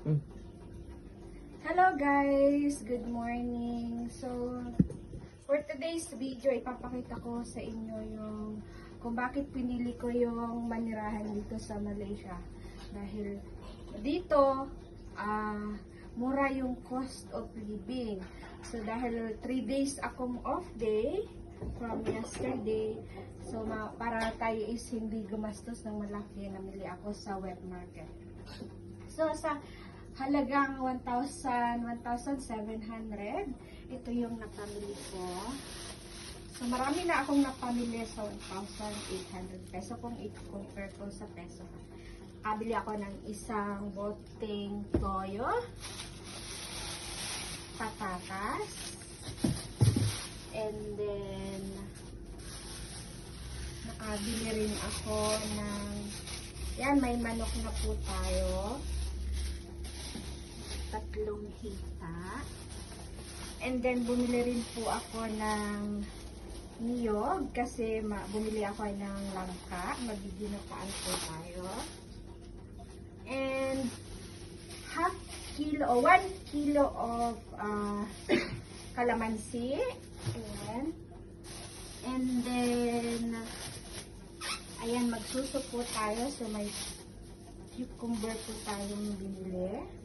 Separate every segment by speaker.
Speaker 1: Hmm.
Speaker 2: Hello guys! Good morning! So, for today's video, ipapakita ko sa inyo yung kung bakit pinili ko yung manirahan dito sa Malaysia. Dahil dito, ah, mura yung cost of living. So, dahil 3 days akong off day from yesterday, so para tayo is hindi gumastos ng malaki, namili ako sa wet market. So, sa halagang 1,000, 1,700, ito yung napamili ko. So, marami na akong napamili sa 1,800 peso kung i-compare ko sa peso. Kabili ako ng isang boteng toyo, patatas, and then, nakabili rin ako ng, yan, may manok na po tayo tatlong hita. And then, bumili rin po ako ng niyog kasi bumili ako ng langka. Magiginataan po tayo. And half kilo o one kilo of uh, kalamansi. Ayan. And then, ayan, magsuso po tayo. So, may cucumber po tayong binili.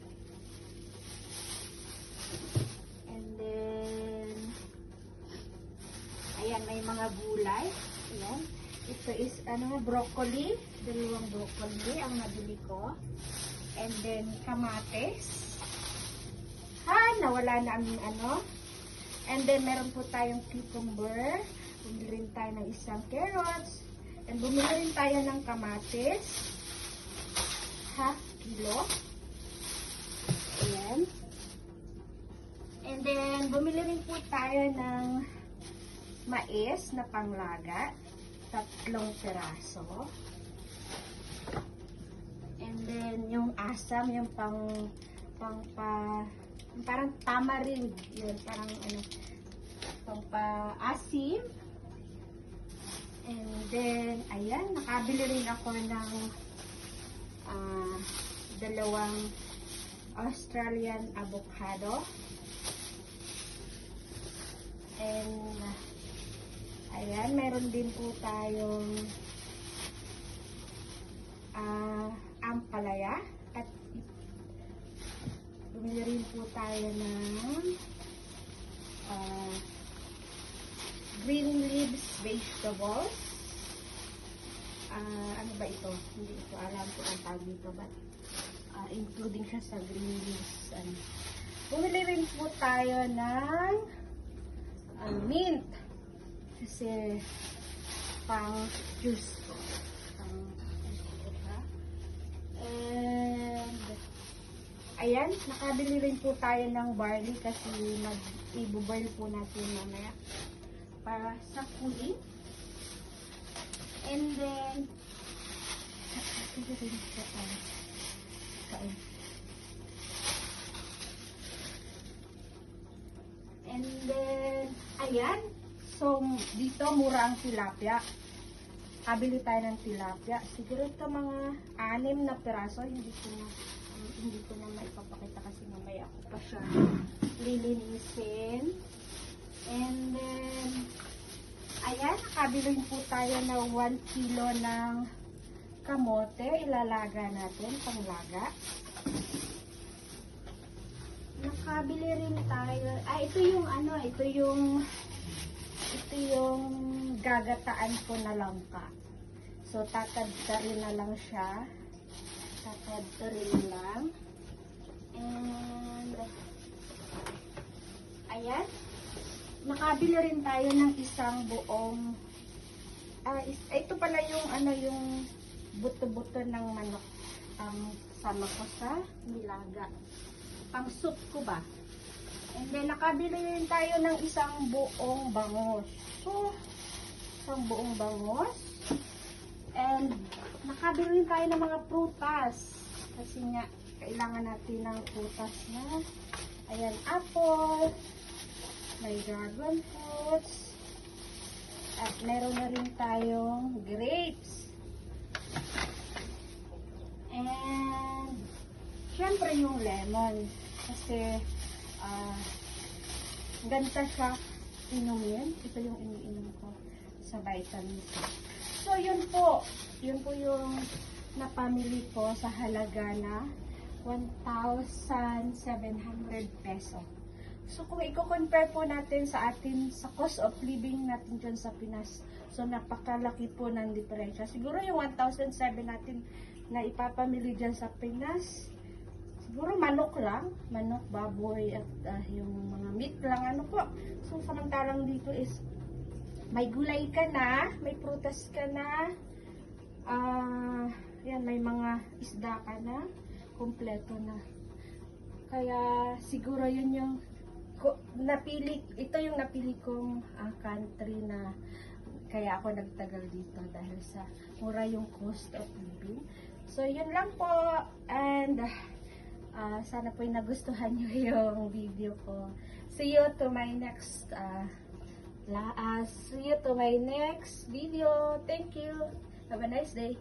Speaker 2: Gulay. Ayan. Ito is, ano, broccoli. Dalawang broccoli ang nabili ko. And then, kamates. Ha, nawala na ang ano. And then, meron po tayong cucumber. Bumili rin tayo ng isang carrots. And bumili rin tayo ng kamates. Half kilo. Ayan. And then, bumili rin po tayo ng mais na panglaga. Tatlong peraso. And then, yung asam, yung pang, pang pa, parang tamarind. Yun, parang ano, pang pa-asim. And then, ayan, nakabili rin ako ng ah, dalawang Australian avocado. And, ayan, meron din po tayong ah, ampalaya. At bumili rin po tayo ng ah, green leaves vegetables. Ah, ano ba ito? Hindi ko alam kung ang tawag dito. But, ah, including siya sa green leaves. Ano. Bumili rin po tayo ng ang mint. Kasi pang juice ko. Pang juice. And ayan, nakabili rin po tayo ng barley kasi mag i-boil po natin mamaya para sa cooling. And then ito rin tayo. Kain. And then, ayan. So, dito mura ang tilapia. Kabili tayo ng tilapia. Siguro ito mga anim na piraso. Hindi ko na, hindi ko na maipapakita kasi mamaya ako pa siya lilinisin. And then, ayan. Nakabili po tayo ng 1 kilo ng kamote. Ilalaga natin, panglaga. Nakabili rin tayo. Ah, ito yung ano, ito yung ito yung gagataan ko na langka. So, tatadtarin na lang siya. Tatadtarin lang. And, ayan. Nakabili rin tayo ng isang buong, is, ito pala yung ano, yung buto-buto ng manok. Ang sama ko sa nilaga pang soup ko ba. And then, nakabili rin tayo ng isang buong bangos. So, isang buong bangos. And, nakabili rin tayo ng mga prutas. Kasi nga, kailangan natin ng prutas na. Ayan, apple. May dragon fruits. At meron na rin tayong grapes. And, syempre yung lemon. Kasi, ah, ganda siya inumin. Ito yung iniinom ko sa vitamin. So, yun po. Yun po yung napamili ko sa halaga na 1,700 peso. So, kung i-compare po natin sa atin, sa cost of living natin dyan sa Pinas, so napakalaki po ng diferensya. Siguro yung 1,007 natin na ipapamili dyan sa Pinas, siguro manok lang, manok, baboy, at ah, yung mga meat lang, ano po. So, samantalang dito is, may gulay ka na, may prutas ka na, ah, yan, may mga isda ka na, kompleto na. Kaya, siguro yun yung, napili, ito yung napili kong ah, country na kaya ako nagtagal dito dahil sa mura yung cost of living. So, yun lang po. And, ah, sana po nagustuhan nyo yung video ko. See you to my next, ah, la, ah, see you to my next video. Thank you. Have a nice day.